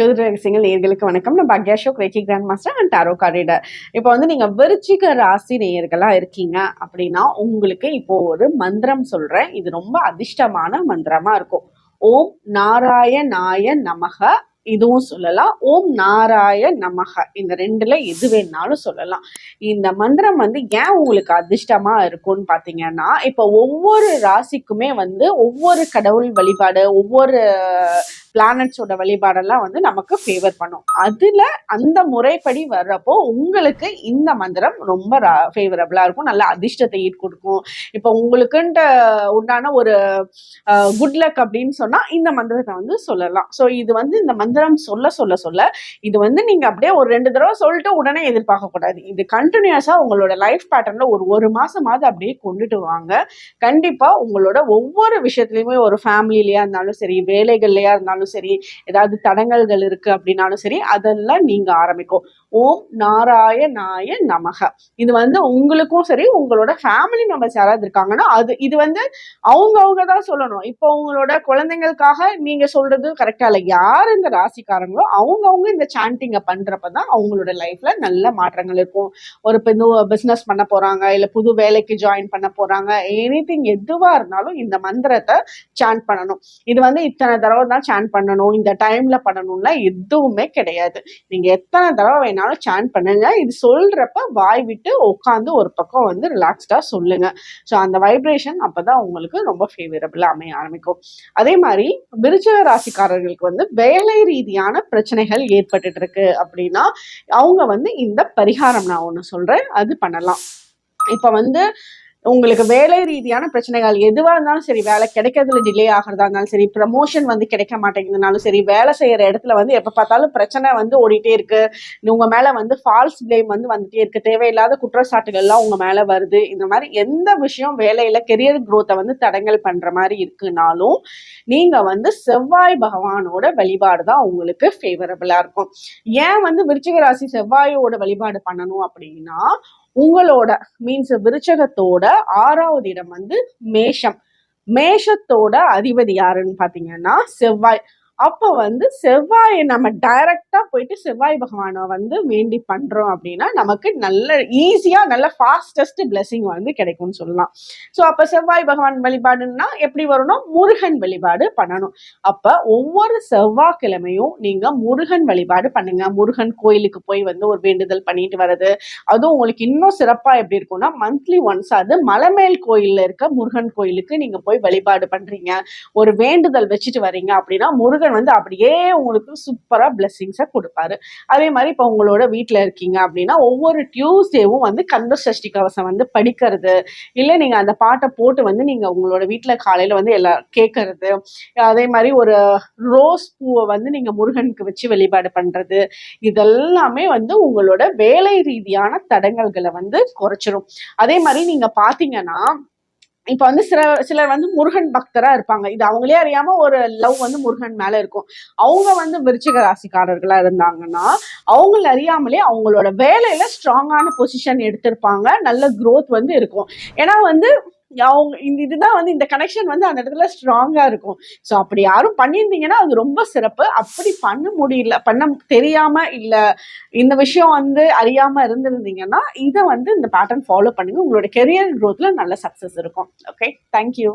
ஜோதிட ரகசியங்கள் நேயர்களுக்கு வணக்கம். நான் பாக்யா கிரேக்கி grand master and tarot card reader இப்போ வந்து நீங்கள் விருச்சிக ராசி நேயர்களாக இருக்கீங்க அப்படின்னா உங்களுக்கு இப்போ ஒரு மந்திரம் சொல்கிறேன் இது ரொம்ப அதிர்ஷ்டமான மந்திரமாக இருக்கும். ஓம் நாராயணாய நமக இதுவும் சொல்லலாம். ஓம் நாராய நமக இந்த ரெண்டுல எது வேணாலும் சொல்லலாம். இந்த மந்திரம் வந்து ஏன் உங்களுக்கு அதிர்ஷ்டமா இருக்கும்னு பாத்தீங்கன்னா இப்போ ஒவ்வொரு ராசிக்குமே வந்து ஒவ்வொரு கடவுள் வழிபாடு ஒவ்வொரு பிளானட்ஸோட வழிபாடெல்லாம் வந்து நமக்கு ஃபேவர் பண்ணும். அதுல அந்த முறைப்படி வர்றப்போ உங்களுக்கு இந்த மந்திரம் ரொம்ப ஃபேவரபிளா இருக்கும். நல்ல அதிர்ஷ்டத்தை ஈடு கொடுக்கும் இப்போ உங்களுக்குன்ட்டு உண்டான ஒரு குட் லக் அப்படின்னு சொன்னா இந்த மந்திரத்தை வந்து சொல்லலாம். ஸோ இது வந்து இந்த மந்திரம் சொல்ல சொல்ல சொல்ல இது வந்து நீங்க அப்படியே ஒரு ரெண்டு தடவை சொல்லிட்டு உடனே எதிர்பார்க்க கூடாது. இது கண்டினியூஸா உங்களோட லைஃப் பேட்டர்ன்ல ஒரு ஒரு மாசமாவது அப்படியே கொண்டுட்டு வாங்க. கண்டிப்பா உங்களோட ஒவ்வொரு விஷயத்துலயுமே ஒரு ஃபேமிலிலயா இருந்தாலும் சரி வேலைகள்லயா இருந்தாலும் சரி ஏதாவது தடங்கல்கள் இருக்கு அப்படின்னாலும் சரி அதெல்லாம் நீங்க ஆரம்பிக்கும். ஓம் நாராயணாய நமக. இது வந்து உங்களுக்கும் சரி உங்களோட ஃபேமிலி மெம்பர்ஸ் யாராவது இருக்காங்கன்னா அது இது வந்து அவங்க அவங்க தான் சொல்லணும். இப்போ உங்களோட குழந்தைங்களுக்காக நீங்க சொல்றது கரெக்டா இல்லை. யார் இந்த ராசிக்காரங்களோ அவங்க அவங்க இந்த சாண்டிங்கை பண்றப்ப தான் அவங்களோட லைஃப்ல நல்ல மாற்றங்கள் இருக்கும். ஒரு புது பிஸ்னஸ் பண்ண போறாங்க இல்லை புது வேலைக்கு ஜாயின் பண்ண போறாங்க எனி திங் எதுவா இருந்தாலும் இந்த மந்திரத்தை சாண்ட் பண்ணணும். இது வந்து இத்தனை தடவை தான் சாண்ட் பண்ணணும் இந்த டைம்ல பண்ணணும்லாம் எதுவுமே கிடையாது. நீங்க எத்தனை தடவை வேணாலும் சாண்ட் பண்ணுங்க. இது சொல்றப்ப வாய் விட்டு உட்காந்து ஒரு பக்கம் வந்து ரிலாக்ஸ்டா சொல்லுங்க. ஸோ அந்த வைப்ரேஷன் அப்பதான் உங்களுக்கு ரொம்ப ஃபேவரபிளா அமைய ஆரம்பிக்கும். அதே மாதிரி விருச்சக ராசிக்காரர்களுக்கு வந்து வேலை ரீதியான பிரச்சனைகள் ஏற்பட்டுட்டு இருக்கு அப்படின்னா அவங்க வந்து இந்த பரிகாரம் நான் ஒன்று சொல்றேன் அது பண்ணலாம். இப்போ வந்து உங்களுக்கு வேலை ரீதியான பிரச்சனைகள் எதுவாக இருந்தாலும் சரி வேலை கிடைக்கிறதுல டிலே ஆகிறதா இருந்தாலும் சரி ப்ரமோஷன் வந்து கிடைக்க மாட்டேங்குதுனாலும் சரி வேலை செய்கிற இடத்துல வந்து எப்போ பார்த்தாலும் பிரச்சனை வந்து ஓடிட்டே இருக்கு. உங்கள் மேலே வந்து ஃபால்ஸ் பிளேம் வந்து வந்துட்டே இருக்கு. தேவையில்லாத குற்றச்சாட்டுகள்லாம் உங்கள் மேலே வருது. இந்த மாதிரி எந்த விஷயம் வேலையில் கெரியர் குரோத்தை வந்து தடங்கல் பண்ணுற மாதிரி இருக்குனாலும் நீங்கள் வந்து செவ்வாய் பகவானோட வழிபாடு தான் உங்களுக்கு ஃபேவரபிளாக இருக்கும். ஏன் வந்து விருச்சிக ராசி செவ்வாயோட வழிபாடு பண்ணணும் அப்படின்னா உங்களோட மீன்ஸ் விருச்சகத்தோட ஆறாவது இடம் வந்து மேஷம். மேஷத்தோட அதிபதி யாருன்னு பாத்தீங்கன்னா செவ்வாய். அப்போ வந்து செவ்வாயை நம்ம டைரக்டா போயிட்டு செவ்வாய் பகவானை வந்து வேண்டி பண்றோம் அப்படின்னா நமக்கு நல்ல ஈஸியா நல்ல ஃபாஸ்டஸ்ட் பிளெஸிங் வந்து கிடைக்கும்னு சொல்லலாம். ஸோ அப்போ செவ்வாய் பகவான் வழிபாடுன்னா எப்படி வரணும்? முருகன் வழிபாடு பண்ணணும். அப்போ ஒவ்வொரு செவ்வாய்க்கிழமையும் நீங்க முருகன் வழிபாடு பண்ணுங்க. முருகன் கோயிலுக்கு போய் வந்து ஒரு வேண்டுதல் பண்ணிட்டு வர்றது. அதுவும் உங்களுக்கு இன்னும் சிறப்பா எப்படி இருக்கும்னா மந்த்லி ஒன்ஸ் அது மலைமேல் கோயில்ல இருக்க முருகன் கோயிலுக்கு நீங்க போய் வழிபாடு பண்றீங்க. ஒரு வேண்டுதல் வச்சுட்டு வரீங்க அப்படின்னா முருகன் முருகன் வந்து அப்படியே உங்களுக்கு சூப்பராக பிளெஸிங்ஸை கொடுப்பாரு. அதே மாதிரி இப்போ உங்களோட வீட்டில் இருக்கீங்க அப்படின்னா ஒவ்வொரு டியூஸ்டேவும் வந்து கந்த சஷ்டி கவசம் வந்து படிக்கிறது. இல்லை நீங்கள் அந்த பாட்டை போட்டு வந்து நீங்கள் உங்களோட வீட்டில் காலையில் வந்து எல்லா கேட்கறது அதே மாதிரி ஒரு ரோஸ் பூவை வந்து நீங்கள் முருகனுக்கு வச்சு வழிபாடு பண்ணுறது இதெல்லாமே வந்து உங்களோட வேலை ரீதியான தடங்கல்களை வந்து குறைச்சிரும். அதே மாதிரி நீங்கள் பார்த்தீங்கன்னா இப்போ வந்து சில சிலர் வந்து முருகன் பக்தரா இருப்பாங்க. இது அவங்களே அறியாம ஒரு லவ் வந்து முருகன் மேல இருக்கும். அவங்க வந்து விருச்சிக ராசிக்காரர்களா இருந்தாங்கன்னா அவங்கள அறியாமலே அவங்களோட வேலையில ஸ்ட்ராங்கான பொசிஷன் எடுத்திருப்பாங்க. நல்ல க்ரோத் வந்து இருக்கும். ஏன்னா வந்து அவங்க இந்த இதுதான் வந்து இந்த கனெக்ஷன் வந்து அந்த இடத்துல ஸ்ட்ராங்கா இருக்கும். ஸோ அப்படி யாரும் பண்ணியிருந்தீங்கன்னா அது ரொம்ப சிறப்பு. அப்படி பண்ண முடியல பண்ண தெரியாம இல்ல இந்த விஷயம் வந்து அறியாம இருந்திருந்தீங்கன்னா இதை வந்து இந்த பேட்டர்ன் ஃபாலோ பண்ணுங்க. உங்களோட கெரியர் க்ரோத்ல நல்ல சக்சஸ் இருக்கும். Okay thank you